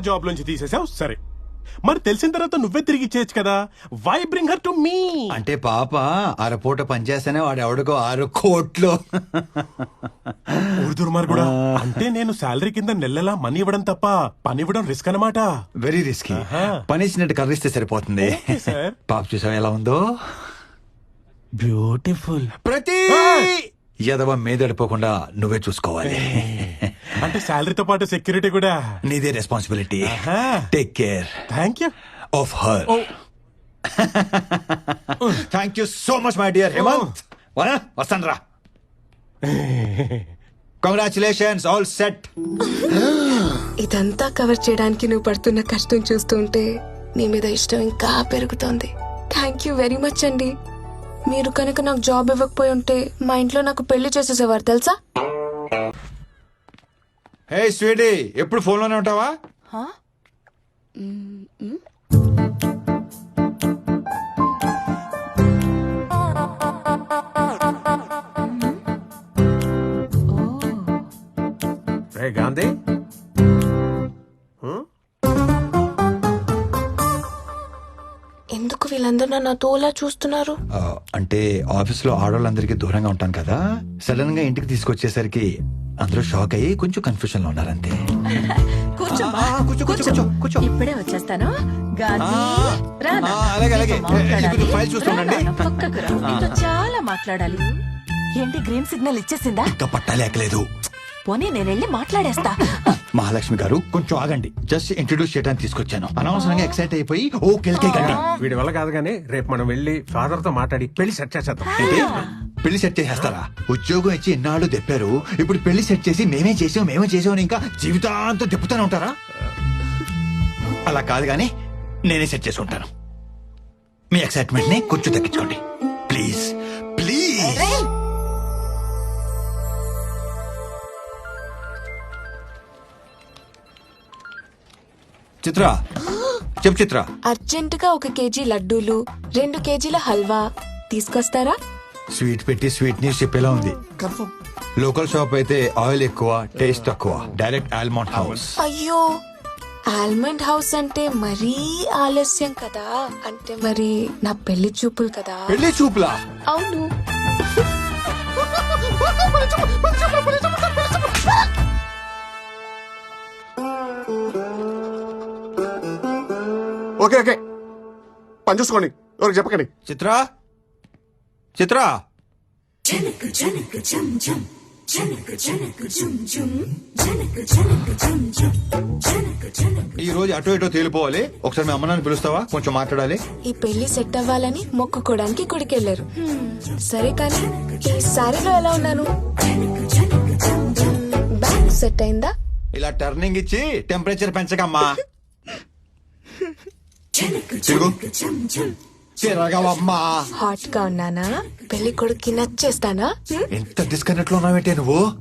Job లోంచి తీసేసావు సరే. మరి తెలిసిన తర్వాత నువ్వే తిరిగి ఇచ్చేయచ్చు కదా. Why bring her to me అంటే పాప అరపూట పనిచేస్తేనే వాడు ఎవడికో ఆరు కోట్లు. దుర్మార్గుడా అంటే నేను శాలరీ కింద నెలలా మనీ ఇవ్వడం తప్ప పని ఇవ్వడం రిస్క్ అన్నమాట. Very risky. పని ఇచ్చినట్టు కర్రిస్తే సరిపోతుంది. పాప చూసావు ఎలా ఉందో? బ్యూటిఫుల్ ప్రతి యదవ మీదడిపోకుండా నువ్వే చూసుకోవాలి. అంటే శాలరీతో పాటు సెక్యూరిటీ కూడా. నీదే responsibility. Take care thank you of her thank you so much my dear Hemanth వస్తాను రా కంగ్రాచులేషన్స్ ఆల్ సెట్ ఇదంతా కవర్ చేయడానికి నువ్వు పడుతున్న కష్టం చూస్తుంటే నీ మీద ఇష్టం ఇంకా పెరుగుతోంది. థ్యాంక్ యూ వెరీ మచ్ అండి మీరు కనుక నాకు జాబ్ ఇవ్వకపోయి ఉంటే మా ఇంట్లో నాకు పెళ్ళి చేసేసేవారు తెలుసా? హే స్వీటీ ఎప్పుడు ఫోన్లోనే ఉంటావా? రే గాంధీ. వీళ్ళందరూ నన్ను తోలా చూస్తున్నారు ఆ, అంటే ఆఫీస్లో ఆడవాళ్ళందరికీ దూరంగా ఉంటాను కదా సడన్గా ఇంటికి తీసుకొచ్చేసరికి అందరూ షాక్ అయ్యి కొంచెం కన్ఫ్యూజన్లో ఉన్నారంతే కూర్చో ఆ, కూర్చో, కూర్చో, కూర్చో, కూర్చో. ఇప్పుడే వచ్చేస్తాను గాంధీ ఆ, రా నా. ఆ, అలాగే, అలాగే. నీతో మాట్లాడాలి. ఇప్పుడు ఫైల్ చూస్తుండండి. రా నా, పక్కకు రా. నీతో చాలా మాట్లాడాలి ఏంటి గ్రీన్ సిగ్నల్ ఇచ్చేసిందా ఇంకా పట్టాలేకలేదు పోనీ నేను వెళ్ళి మాట్లాడేస్తా. మహాలక్ష్మి గారు కొంచెం ఆగండి. జస్ట్ ఇంట్రొడ్యూస్ చేయడానికి తీసుకొచ్చాను. అనవసరంగా ఎక్సైట్ అయిపోయి ఓ కెల్కే కండి వీడి వల్ల కాదు కానీ రేపు మనం వెళ్ళి ఫాదర్తో మాట్లాడి పెళ్ళి సెట్ చేసేద్దాం. ఏంటి? పెళ్ళి సెట్ చేసేస్తారా? ఉద్యోగం ఇచ్చి ఇన్నాళ్ళు దెప్పారు. ఇప్పుడు పెళ్ళి సెట్ చేసి మేమే చేసాం మేమే చేసాం అని ఇంకా జీవితాంతం దెప్పుతూనే ఉంటారా? అలా కాదు కానీ నేనే సెట్ చేసుకుంటాను. మీ ఎక్సైట్మెంట్ని కొంచెం తగ్గించుకోండి. ప్లీజ్ చిత్ర. చెప్పు చిత్ర. అర్జెంట్గా ఒక కేజీ లడ్డూలు రెండు కేజీల హల్వా తీసుకొస్తారా? స్వీట్ పెట్టి స్వీట్ న్యూస్ చెప్పేలా ఉంది. లోకల్ షాప్ అయితే ఆయిల్ ఎక్కువ టేస్ట్ తక్కువ. Direct almond house. అయ్యో ఆల్మండ్ హౌస్ అంటే మరీ ఆలస్యం కదా? అంటే మరి నా పెళ్ళి చూపులు కదా? పెళ్ళి చూపులా? అవును. Okay okay. పని చూసుకోండి. ఎవరికి చెప్పకండి. చిత్ర? చిత్ర? ఈ రోజు అటో ఇటో తేలిపోవాలి. ఒకసారి మీ అమ్మ నాన్న పిలుస్తావా? కొంచెం మాట్లాడాలి. ఈ పెళ్ళి సెట్ అవ్వాలని మొక్కుకోవడానికి గుడికెళ్ళారు సరే కానీ ఈ సారీలో ఎలా ఉన్నాను? బ్యాగ్ సెట్ అయిందా? ఇలా టర్నింగ్ ఇచ్చి టెంపరేచర్ పెంచకమ్మా. తిరుగు. తిరగవమ్మా. హాట్గా ఉన్నానా? పెళ్ళి కొడుక్కి నచ్చేస్తానా? ఎంత డిస్కనెక్ట్లో ఉన్నావేంటే నువ్వు?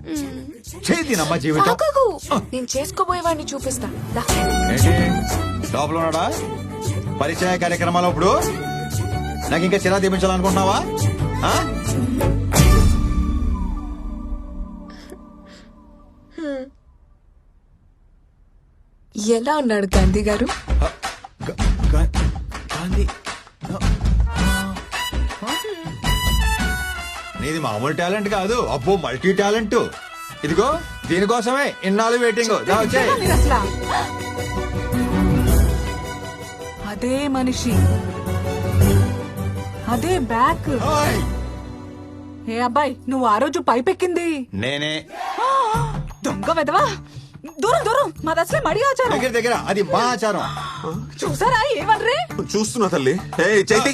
చేదినమ్మా జీవితం. ఆగకు. నేను చేసుకోబోయేవాడిని చూపిస్తా. దా. ఏంటి? లోపల ఉన్నాడా? పరిచయ కార్యక్రమాలు ఇప్పుడు? నాకు ఇంకా చిరా తీపించాలనుకుంటున్నావా? ఆ? ఎలా ఉన్నాడు గాంధీ గారు? నీది మామూలు టాలెంట్ కాదు. అబ్బో మల్టీ టాలెంట్ ఇదిగో దీనికోసమే ఇన్నాళ్ళు వెయిటింగ్. మీరు అసలా అదే మనిషి. అదే బ్యాక్! ఏ అబ్బాయి నువ్వు ఆ రోజు పైపెక్కింది? నేనే. దొంగ వెదవా దూరం దూరం. మాది అసలే మడి ఆచారం. దగ్గర దగ్గర. అది మా ఆచారం. చూసారా ఏమన్రే? చూస్తున్నా తల్లి. ఏ చైతి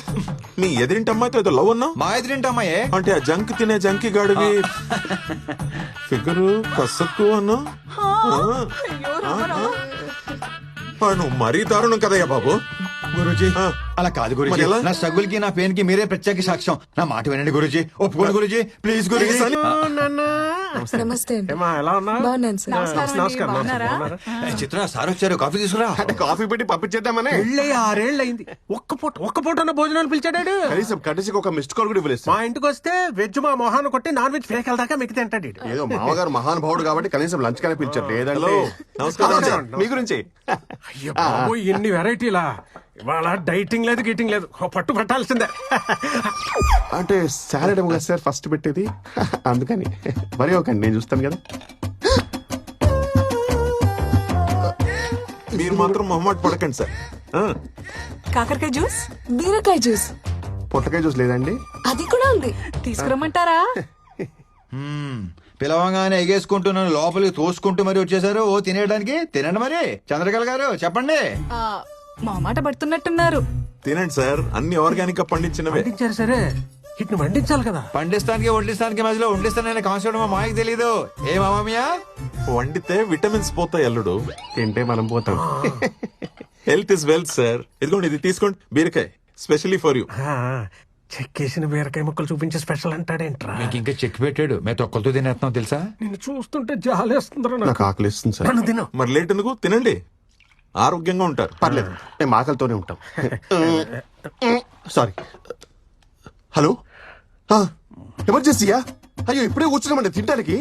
నీ ఎదిరింటి అమ్మాయితో ఏదో లవ్ అన్నావు మా ఎదురింటమ్మాయే? అంటే ఆ జంక్ తినే జంకి గాడివి. ఫిగరు కసక్కు అన్నా? రామ. నువ్వు మరీ దారుణం కదయ్యా బాబు. గురుజీ. అలా కాదు గురుజీ? నా స్ట్రగుల్కి నా పెయిన్కి మీరే ప్రత్యేక సాక్ష్యం. నా మాట వినండి గురుజీ. ఒప్పుకోండి గురుజీ. ప్లీజ్ గురుజీ. నమస్తే. చిత్ర సార్ వచ్చారు. కాఫీ తీసుకురా. అంటే కాఫీ పెట్టి పంపించేద్దామని ఆరేళ్ళు అయింది ఒక్క పూట ఒక్క పూట భోజనాలు పిలిచాడాడు కనీసం కటిసికి ఒక మిస్డ్ కాల్ కూడా ఇవ్వలేదు మా ఇంటికి వస్తే వెజ్ మా మొహాన్ని కొట్టి నాన్ వెజ్ ఫేక్ వెళ్దాకా మిగతా తింటాడు. ఏదో మామగారు మహానుభావుడు కాబట్టి కనీసం లంచ్ కానీ నమస్కారం. నమస్కారం. మీ గురించి. అయ్యో ఎన్ని వెరైటీలా. ఇవాళ డైటింగ్ లేదు గీటింగ్ లేదు. ఓ పట్టు పట్టాల్సిందే. అంటే సాలడ్ ఏమో కదా సార్ ఫస్ట్ పెట్టేది. అందుకని. మరి ఒకండి నేను చూస్తాను కదా. మీరు మాత్రం మొహమాట పడకండి సార్. ఆ, కాకరకాయ జ్యూస్? బీరకాయ జ్యూస్. పొట్టకాయ జ్యూస్ లేదండి. అది కూడా ఉంది. తీసుకురమ్మంటారా? మ్మ్. పిలవంగానే ఎగేసుకుంటున్నాను లోపలికి తోసుకుంటూ మరి వచ్చేసారు ఓ తినేయడానికి? తినండి మరి. చంద్రకళ గారు చెప్పండి. ఆ, మా మాట పడుతున్నట్టున్నారు. తినండి సార్ అన్ని ఆర్గానిక్గా పండించినవే. వండించారు సరే. ఇట్ని వండించాలి కదా. పండిస్తానికి వడ్డిస్తానికి మధ్యలో వండిస్తాననే కాన్సెప్ట్ మా మాయకి తెలీదు. ఏ మామయ్య? వండితే విటమిన్స్ పోతాయి అల్లుడు. తింటే మనం పోతాం. Health is wealth sir. ఇదిగోండి ఇది తీసుకోండి. బీరకాయ స్పెషల్లీ ఫర్ యూ. చెక్కేసిన బీరకాయ ముక్కలు చూపించి స్పెషల్ అంటాడేంట్రా? మీకు ఇంకా చెక్ పెట్టాడు. మేము తొక్కలతో తినేస్తున్నాం తెలుసా? నిన్ను చూస్తుంటే జాలేస్తుందిరా నాకు. నాకు ఆకలి ఇస్తుంది సార్ తిను. మరి లేట్ ఎందుకు? తినండి. ఆరోగ్యంగా ఉంటారు. పర్లేదు. మేము ఆకలితోనే ఉంటాం. సారీ. హలో? ఆ, ఎమర్జెన్సీయా? అయ్యో ఇప్పుడే కూర్చున్నామండి తినడానికి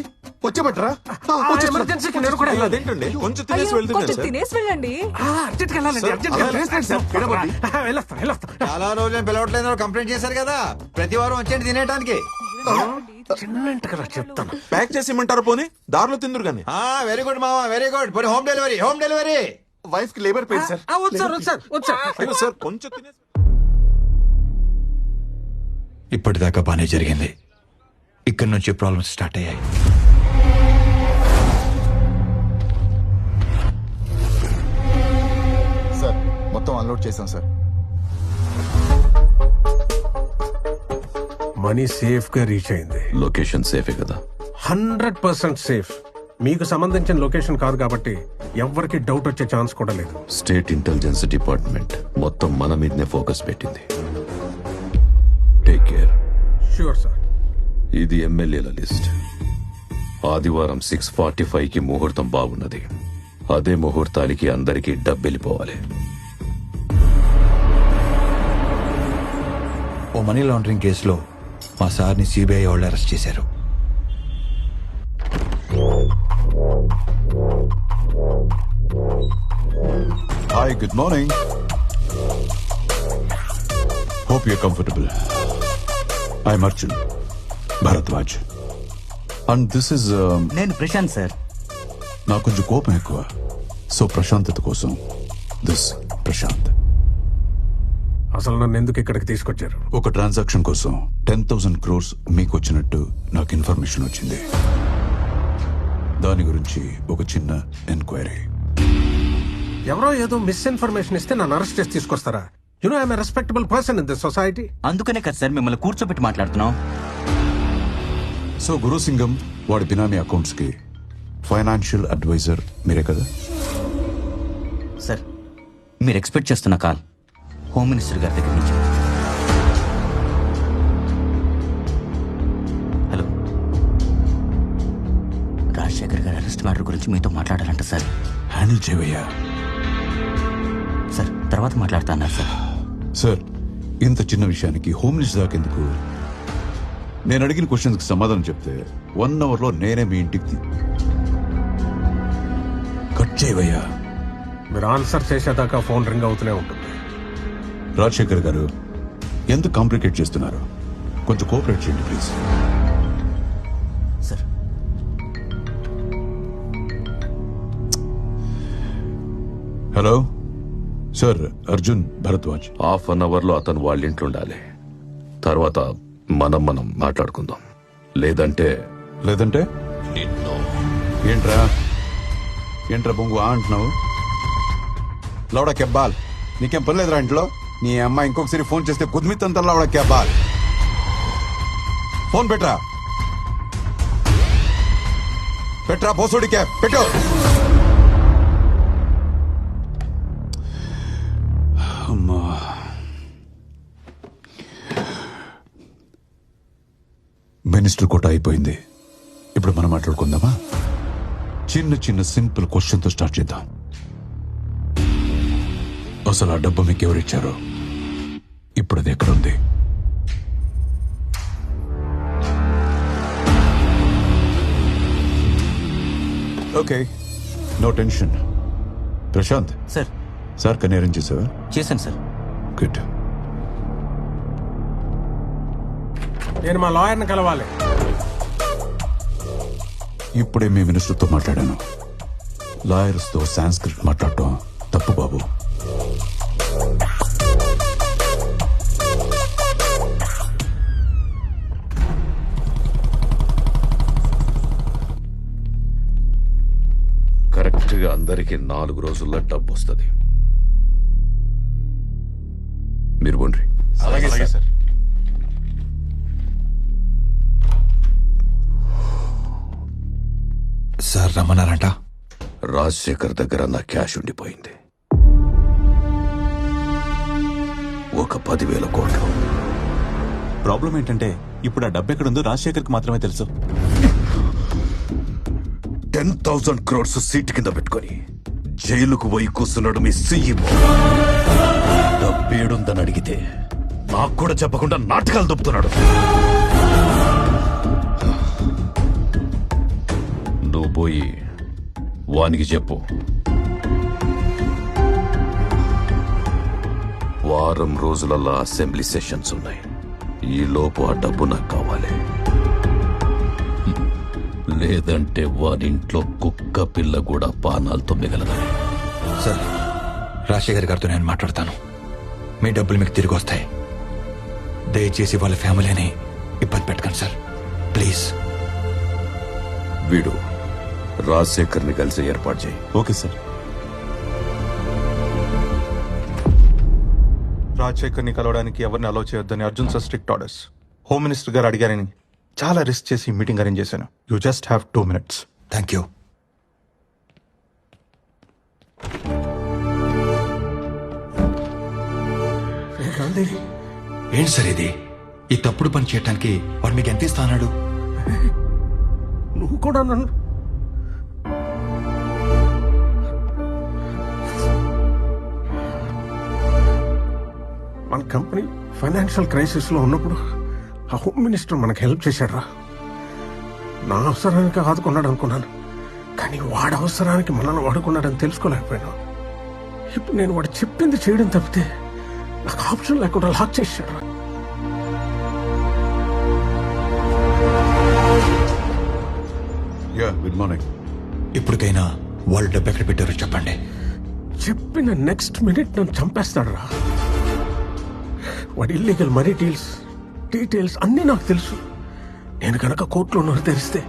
వచ్చేమంటారా ఆ, ఆ, వచ్చేస్తున్నా. ఎమర్జెన్సీకి నేను కూడా అదేంటండి కొంచెం తినేసి కొంచెం సార్. తినేసి వెళ్ళండి. ఆ, అర్జెంట్కి వెళ్ళాలండి సార్, అర్జెంట్కి అలా వెళ్ళాలి. లేదు సార్, తినమండి. ఆ, వెళ్ళొస్తా వెళ్ళొస్తా. చాలా రోజులు పిలవట్లేదు కంప్లైంట్ చేశారు కదా. ప్రతి వారం వచ్చేయండి తినేయడానికి కదా చెప్తాను. ప్యాక్ చేసి ఇమ్మంటారా పోనీ. దారిలో తిందురు కానీ. వెరీ గుడ్ మామా వెరీ గుడ్ పోనీ హోమ్ డెలివరీ హోమ్ డెలివరీ వైఫ్కి లేబర్ పెయిన్ సార్. ఆ, వద్దు సార్ వద్దు సార్ వద్దు సార్. అయ్యో సార్ కొంచెం తినేసి. ఇప్పటిదాకా బానే జరిగింది. ఇక్కడి నుంచి ప్రాబ్లమ్స్ స్టార్ట్ అయ్యాయి. సార్ మొత్తం అన్లోడ్ చేశాం సార్. మనీ సేఫ్గా రీచ్ అయింది. లొకేషన్ సేఫే కదా. Hundred percent safe. మీకు సంబంధించిన లొకేషన్ కాదు కాబట్టి ఎవ్వరికి డౌట్ వచ్చే ఛాన్స్ కూడా లేదు. స్టేట్ ఇంటెలిజెన్స్ డిపార్ట్మెంట్ మొత్తం మన మీదనే ఫోకస్ పెట్టింది. Take care. షూర్ సార్ ఇది ఎమ్మెల్యేల లిస్ట్. ఆదివారం సిక్స్ ఫార్టీ ఫైవ్కి ముహూర్తం బాగున్నది. అదే ముహూర్తానికి అందరికీ డబ్బెళ్ళిపోవాలి. ఓ మనీ లాండరింగ్ కేసులో మా సార్ని సిబిఐ వాళ్ళు అరెస్ట్ చేశారు. Hi good morning hope you comfortable I'm Arjun Bharadwaj and this is నేను ప్రశాంత్ సార్. నాకు కొంచెం కోపం ఎక్కువ. సో ప్రశాంతత కోసం దిస్ ప్రశాంత్. అసలు నన్ను ఎందుకు ఇక్కడికి తీసుకొచ్చారు? ఒక ట్రాన్సాక్షన్ కోసం టెన్ థౌసండ్ క్రోర్స్ మీకు వచ్చినట్టు నాకు ఇన్ఫర్మేషన్ వచ్చింది. దాని గురించి ఒక చిన్న ఎంక్వైరీ. ఎవరో ఏదో మిస్ఇన్ఫర్మేషన్ ఇస్తే నన్ను అరెస్ట్ చేసి తీసుకొస్తారా? You know I'm respectable person in this society అందుకనే కదా సార్ మిమ్మల్ని కూర్చోబెట్టి మాట్లాడుతున్నాం. సో గురుసింగం వాడి బినామీ అకౌంట్స్కి ఫైనాన్షియల్ అడ్వైజర్ మీరే కదా? సార్ మీరు ఎక్స్పెక్ట్ చేస్తున్న కాల్ హోమ్ మినిస్టర్ గారి దగ్గర నుంచి. హలో రాజశేఖర్ గారి అరెస్ట్ మ్యాటర్ గురించి మీతో మాట్లాడాలంట సార్. హ్యాండిల్ చేయవయ్యా సార్ తర్వాత మాట్లాడుతా అన్నారు సార్. సార్ ఇంత చిన్న విషయానికి హోమ్ మినిస్టర్ దాకా ఎందుకు నేను అడిగిన క్వశ్చన్స్కి సమాధానం చెప్తే వన్ అవర్లో నేనే మీ ఇంటికి తీ- కట్ చేయవయ్యా. మీరు ఆన్సర్ చేసేదాకా ఫోన్ రింగ్ అవుతూనే ఉంటుంది. రాజశేఖర్ గారు ఎందుకు కాంప్లికేట్ చేస్తున్నారు? కొంచెం కోఆపరేట్ చేయండి please. Sir. Hello? Sir Arjun Bharadwaj. Half an అవర్లో అతను వాళ్ళ ఇంట్లో ఉండాలి. తర్వాత మనం మనం మాట్లాడుకుందాం. లేదంటే లేదంటే? ఏంట్రా? ఏంట్రా బొంగు ఆ అంటున్నావు? లౌడా కెబ్బాల్ నీకేం పని లేదురా ఇంట్లో? నీ అమ్మాయి ఇంకొకసారి ఫోన్ చేస్తే కుదిమిత్తంతా లౌడా కెబ్బాల్ ఫోన్ పెట్టరా? పెట్రా పోసోడి క్యాబ్ పెట్టు! కోట అయిపోయింది. ఇప్పుడు మనం మాట్లాడుకుందామా? చిన్న చిన్న సింపుల్ క్వశ్చన్తో స్టార్ట్ చేద్దాం. అసలు ఆ డబ్బు మీకు ఎవరిచ్చారు ఇప్పుడు అది ఎక్కడుంది okay no tension. Prashanth. Sir. Sir కన్నీ అరేంజ్ చేసావా? చేశాను సార్. గుడ్. నేను మా లాయర్ని కలవాలి. ఇప్పుడే మీ మినిస్టర్తో మాట్లాడాను. లాయర్స్తో సాంస్క్రిట్ మాట్లాడటం తప్పు బాబు. కరెక్ట్గా అందరికి నాలుగు రోజుల్లో డబ్బు వస్తుంది మీరు bonడ్రి అలాగే సార్. సార్ రమ్మన్నారంట. రాజశేఖర్ దగ్గర నా క్యాష్ ఉండిపోయింది. ఒక పదివేల కోట్లు. ప్రాబ్లం ఏంటంటే ఇప్పుడు ఆ డబ్బు ఎక్కడుందో రాజశేఖర్కి మాత్రమే తెలుసు. టెన్ థౌసండ్ క్రోడ్స్ సీట్ కింద పెట్టుకొని జైలుకు పోయి కూర్చున్నాడు మీ సీఈఓ. డబ్బేడుందని అడిగితే నాకు కూడా చెప్పకుండా నాటకాలు దొప్పుతున్నాడు నువ్వు పోయి వానికి చెప్పు. వారం రోజులలో అసెంబ్లీ సెషన్స్ ఉన్నాయి. ఈ లోపు ఆ డబ్బు నాకు కావాలి. లేదంటే వారింట్లో కుక్క పిల్ల కూడా పానాలతో మిగలదని సార్ రాజశేఖర్ గారితో నేను మాట్లాడతాను. మీ డబ్బులు మీకు తిరిగి వస్తాయి. దయచేసి వాళ్ళ ఫ్యామిలీని ఇబ్బంది పెట్టకండి సార్. ప్లీజ్. వీడు రాజశేఖర్ని కలిసి ఏర్పాటు చేయి. Okay sir. రాజశేఖర్ని కలవడానికి ఎవరిని అలౌ చేయొద్దని Arjun sir strict orders home minister గారు అడిగారని చాలా రిస్క్ చేసి మీటింగ్ అరేంజ్ చేశాను. You just have two minutes thank you ఏంటి సార్ ఇది? ఈ తప్పుడు పని చేయడానికి వాడు మీకు ఎంత ఇస్తాడు నువ్వు కూడా నన్ను మన కంపెనీ ఫైనాన్షియల్ క్రైసిస్లో ఉన్నప్పుడు ఆ హోమ్ మినిస్టర్ మనకు హెల్ప్ చేశాడు నా అవసరానికి ఆదుకున్నాడు అనుకున్నాను. కానీ వాడి అవసరానికి మనల్ని వాడుకున్నాడని తెలుసుకోలేకపోయాను. ఇప్పుడు నేను వాడు చెప్పింది చేయడం తప్పితే నాకు ఆప్షన్ లేకుండా లాక్ చేశాడు యా గుడ్ మార్నింగ్. ఇప్పటికైనా వాళ్ళు డబ్బు ఎక్కడ పెట్టారో చెప్పండి. చెప్పిన నెక్స్ట్ మినిట్ నన్ను చంపేస్తాడు రా వాడి ఇల్లీగల్ మనీ డీల్స్ డీటెయిల్స్ అన్నీ నాకు తెలుసు. నేను కనుక కోర్టులో నోరు తెరిస్తే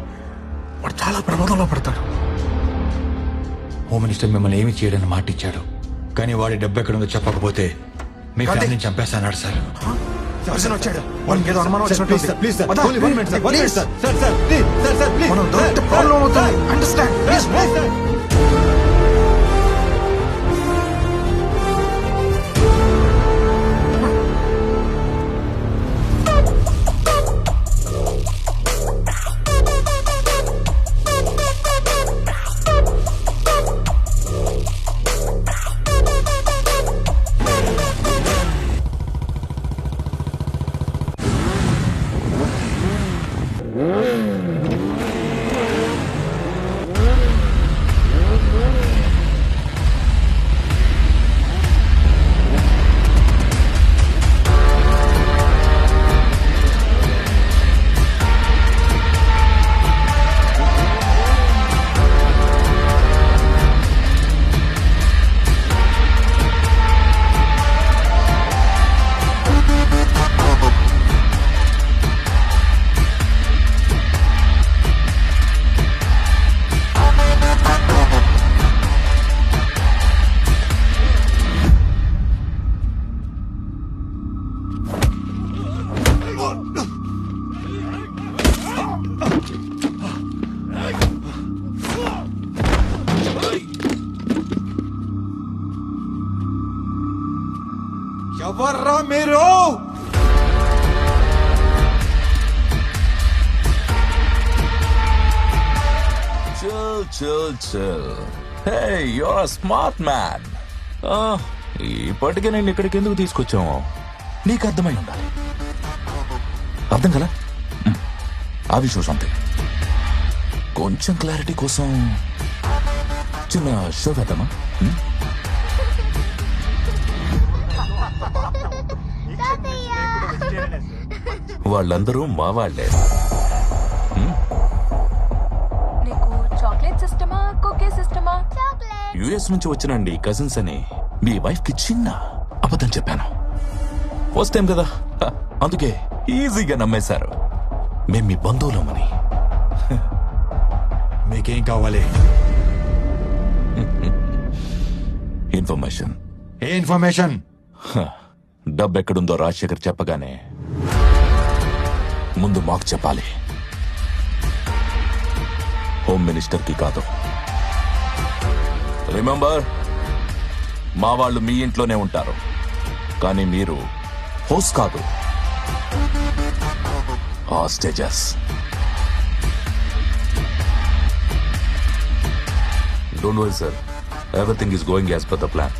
వాడు చాలా ప్రమాదంలో పడతాడు. హోమ్ మినిస్టర్ మిమ్మల్ని ఏమి చేయడని మాట ఇచ్చాడు. కానీ వాడి డబ్బు ఎక్కడ ఉందో చెప్పకపోతే మీ ఫ్యామిలీని చంపేస్తాన్నాడు సార్. వచ్చాడు? వాళ్ళకి ఏదో అనుమానం వచ్చినట్టు ప్లీజ్ సార్ ప్రాబ్లం అవుతుంది. అండర్స్టాండ్ ప్లీజ్ ఎవర్రా మీరు chill, chill, chill. Hey, you're a smart man. Ah, ఇప్పటికే నేను ఇక్కడికి ఎందుకు తీసుకొచ్చాము నీకు అర్థమై ఉండాలి. అర్థం కదా? అవి అంతే. కొంచెం క్లారిటీ కోసం చిన్న షో వేద్దామా? వాళ్ళందరూ మా వాళ్ళే నీకు చాక్లెట్ సిస్టమా కుకీ సిస్టమా? యుఎస్ నుంచి వచ్చినండి కజిన్స్ అని. మీ వైఫ్కి చిన్న అబద్ధం చెప్పాను. ఫస్ట్ టైం కదా. అందుకే ఈజీగా నమ్మేశారు. మేం మీ బంధువులమని. మీకేం కావాలి? ఇన్ఫర్మేషన్. ఏ ఇన్ఫర్మేషన్? డబ్బు ఎక్కడుందో రాజశేఖర్ చెప్పగానే ముందు మాకు చెప్పాలి. హోమ్ మినిస్టర్కి కాదు. రిమెంబర్ మా వాళ్ళు మీ ఇంట్లోనే ఉంటారు. కానీ మీరు హోస్ కాదు. Hostages don't worry sir everything is going as per the plan